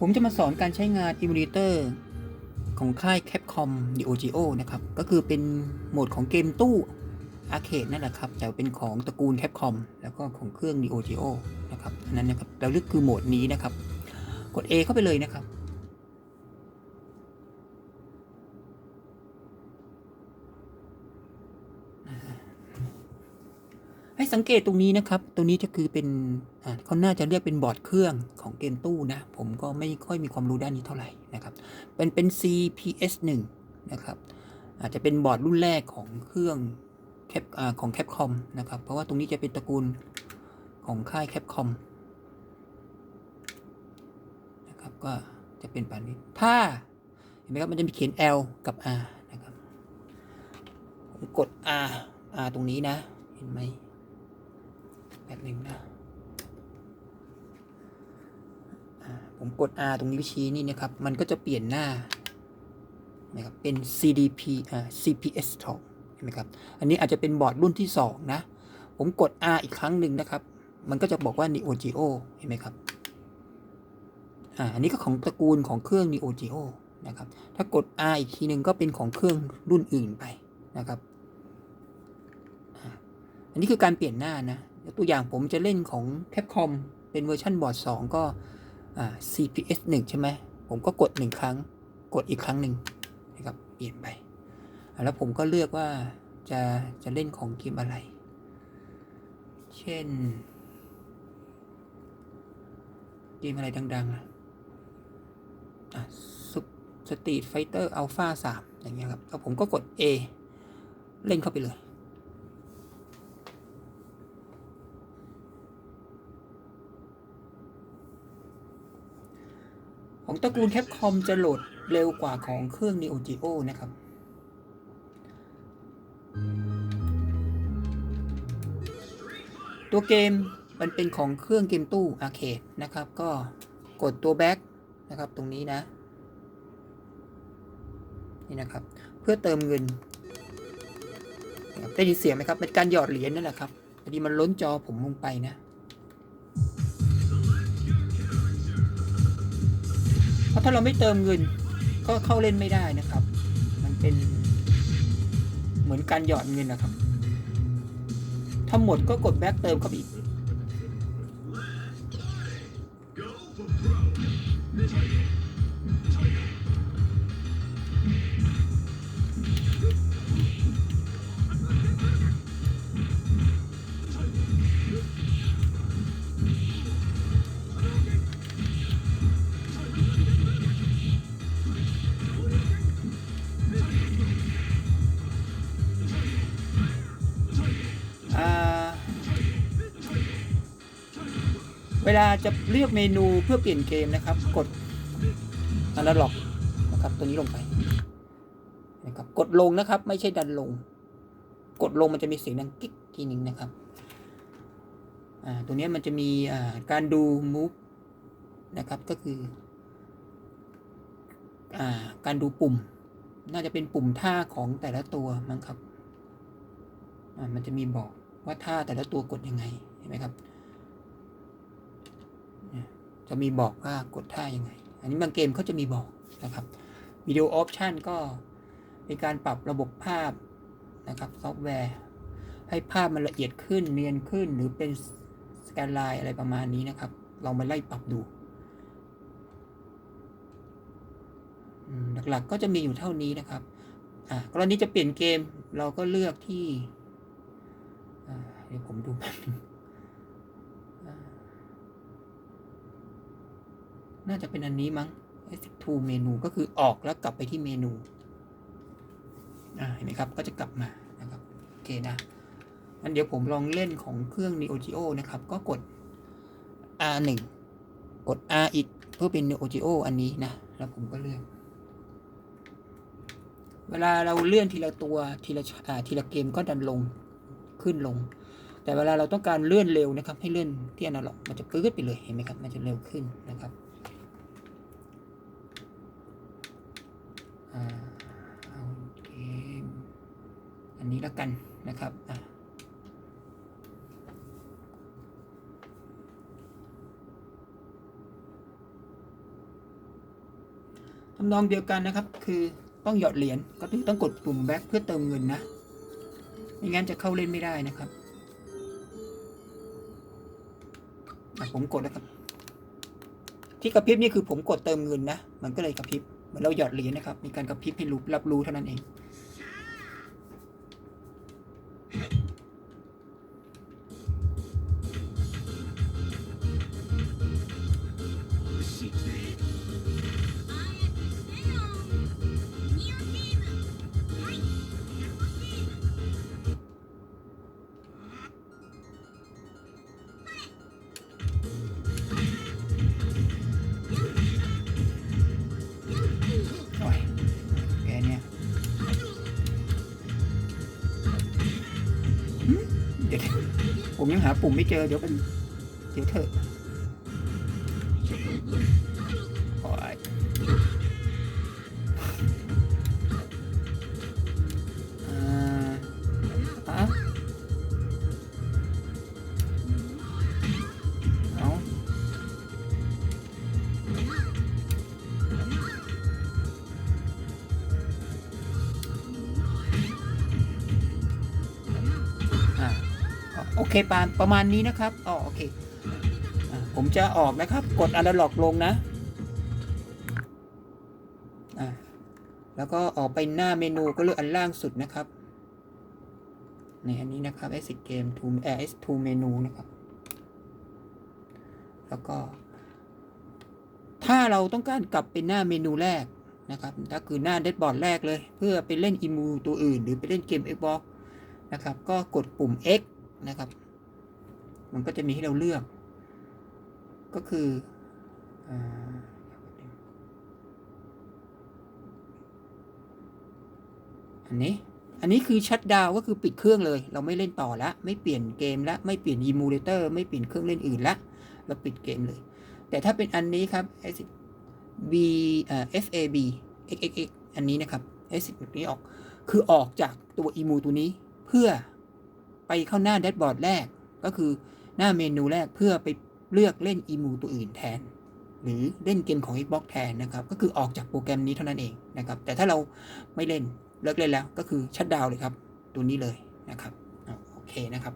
ผมจะมาสอนการใช้งาน Emulator ของค่าย Capcom Neo Geo นะครับ ก็คือเป็นโหมดของเกมตู้อาร์เคดนั่นแหละครับ แต่เป็นของตระกูล Capcom แล้วก็ของเครื่อง Neo Geo นะครับนั้นนะครับ เราเลือกคือโหมดนี้นะครับ กด A เข้าไปเลยนะครับ สังเกตตรงนี้นะครับตรงนี้จะคือเป็นเขาน่าจะเรียกเป็นบอร์ดเครื่องของเกมตู้นะ ผมก็ไม่ค่อยมีความรู้ด้านนี้เท่าไหร่นะครับ เป็นเป็น CPS 1นะครับ อาจจะเป็นบอร์ดรุ่นแรกของเครื่องแคปของ Capcom นะครับ เพราะว่าตรงนี้จะเป็นตระกูลของค่าย Capcom นะครับ ก็จะเป็นแบบนี้ ถ้าเห็นไหมครับ มันจะมีเขียน L กับ R นะครับ กด R R ตรงนี้นะ เห็นไหม แบบหนึ่งนะ ผมกด R ตรงนิ้วชี้นี่นะครับ มันก็จะเปลี่ยนหน้านะครับ เป็น CDP อ่า CPS 2เห็นไหมครับ อันนี้อาจจะเป็นบอร์ดรุ่นที่ 2 นะ ผมกด R อีกครั้งหนึ่งนะครับ มันก็จะบอกว่า Neo Geo เห็นไหมครับ อ่า อันนี้ก็ของตระกูลของเครื่อง Neo Geo นะครับ ถ้ากด R อีกทีหนึ่งก็เป็นของเครื่องรุ่นอื่นไปนะครับ อันนี้คือการเปลี่ยนหน้านะ ตัวอย่างผมจะเล่นของ Capcom เป็นเวอร์ชันบอร์ด2 ก็อ่า CPS 1 ใช่ไหม ผมก็กด 1 ครั้ง กดอีกครั้งหนึ่งนะครับ เปลี่ยนไป แล้วผมก็เลือกว่าจะจะเล่นของเกมอะไร เช่น เกมอะไรดังๆ อะอะสตรีทไฟเตอร์อัลฟาสามอย่างเงี้ยครับ แล้วผมก็กด A เล่นเข้าไปเลย ของตระกูล Capcom จะโหลดเร็วกว่าของเครื่อง Neo Geo นะครับ ตัวเกมมันเป็นของเครื่องเกมตู้อาเคดนะครับ ก็กดตัวแบ็กนะครับตรงนี้นะ นี่นะครับ เพื่อเติมเงินได้ยินเสียงไหมครับเป็นการหยอดเหรียญนั่นแหละครับพอดีมันล้นจอผมลงไปนะ ราะถ้าเราไม่เติมเงิน ก็เข้าเล่นไม่ได้นะครับ มันเป็นเหมือนการหยอดเงินนะครับ ถ้าหมดก็กดแบ็กเติมเข้าไปอีก เวลาจะเลือกเมนูเพื่อเปลี่ยนเกมนะครับ กดอนาล็อกนะครับตัวนี้ลงไปนะครับกดลงนะครับ ไม่ใช่ดันลง กดลงมันจะมีเสียงดังกิ๊กทีหนึ่งนะครับอ่าตัวนี้มันจะมีอ่าการดู move นะครับก็คืออ่าการดูปุ่ม น่าจะเป็นปุ่มท่าของแต่ละตัวมั้งครับอ่ามันจะมีบอกว่าท่าแต่ละตัวกดยังไงเห็นไหมครับ จะมีบอกว่ากดท่ายังไง อันนี้บางเกมเขาจะมีบอกนะครับวิดีโอออปชันก็เป็นการปรับระบบภาพนะครับซอฟต์แวร์ ให้ภาพมันละเอียดขึ้นเนียนขึ้นหรือเป็นสแกนไลน์อะไรประมาณนี้นะครับเรามาไล่ปรับดูหลักๆก็จะมีอยู่เท่านี้นะครับอ่ากรณีจะเปลี่ยนเกมเราก็เลือกที่เดี๋ยวผมดูแป๊บนึงอ่า น่าจะเป็นอันนี้มั้ง exit to เมนูก็คือออกแล้วกลับไปที่เมนูอ่าเห็นไหมครับ ก็จะกลับมานะครับ โอเคนะงั้นเดี๋ยวผมลองเล่นของเครื่อง Neo Geo นะครับ ก็กด R1 กด R อีกเพื่อเป็น Neo Geo อันนี้นะ แล้วผมก็เลื่อนเวลาเราเลื่อนทีละตัวทีละอ่าทีละเกมก็ดันลงขึ้นลง แต่เวลาเราต้องการเลื่อนเร็วนะครับ ให้เลื่อนที่อนาล็อกมันจะปื๊ดไปเลยเห็นไหมครับ มันจะเร็วขึ้นนะครับอ่า เอาเกมอันนี้แล้วกันนะครับอะทำนองเดียวกันนะครับ คือต้องหยอดเหรียญก็คือต้องกดปุ่มแบ็คเพื่อเติมเงินนะไม่งั้นจะเข้าเล่นไม่ได้นะครับอะผมกดแล้วครับ ที่กระพริบนี่คือผมกดเติมเงินนะ มันก็เลยกระพริบ เหมือนเราหยอดเหรียญนะครับ มีการกระพริบให้รู้รับรู้เท่านั้นเอง ผมยังหาปุ่มไม่เจอเดี๋ยวเป็นเดี๋ยวเถอะ เคปานประมาณนี้นะครับอ๋อโอเคอผมจะออกนะครับ กดอ n a ล็อกลงนะแล้วก็ออกไปหน้าเมนูก็เลือกอันล่างสุดนะครับ ในอันนี้นะครับ exit game to s to menu นะครับ แล้วก็ ถ้าเราต้องการกลับไปหน้าเมนูแรกนะครับก็คือหน้าเดดบอร์ดแรกเลย เพื่อไปเล่นอิมูตัวอื่น หรือไปเล่นเกม Xbox นะครับ ก็กดปุ่ม X นะครับ มันก็จะมีให้เราเลือก ก็คือออันนี้ อันนี้คือชัดดาวก็คือปิดเครื่องเลย เราไม่เล่นต่อละไม่เปลี่ยนเกมละไม่เปลี่ยนอิมูเลเตอร์ ไม่เปลี่ยนเครื่องเล่นอื่นละเราปิดเกมเลย แต่ถ้าเป็นอันนี้ครับ B เอ่อ FAB XXX อันนี้นะครับ S นี้ออก คือออกจากตัวอีมูตัวนี้เพื่อ ไปเข้าหน้าแดชบอร์ดแรก ก็คือหน้าเมนูแรกเพื่อไปเลือกเล่นอีมูตัวอื่นแทน หรือเล่นเกมของ Xbox แทนนะครับ ก็คือออกจากโปรแกรมนี้เท่านั้นเองนะครับ แต่ถ้าเราไม่เล่นเลิกเล่นแล้วก็คือชัดดาวน์เลยครับ ตัวนี้เลยนะครับโอเคนะครับ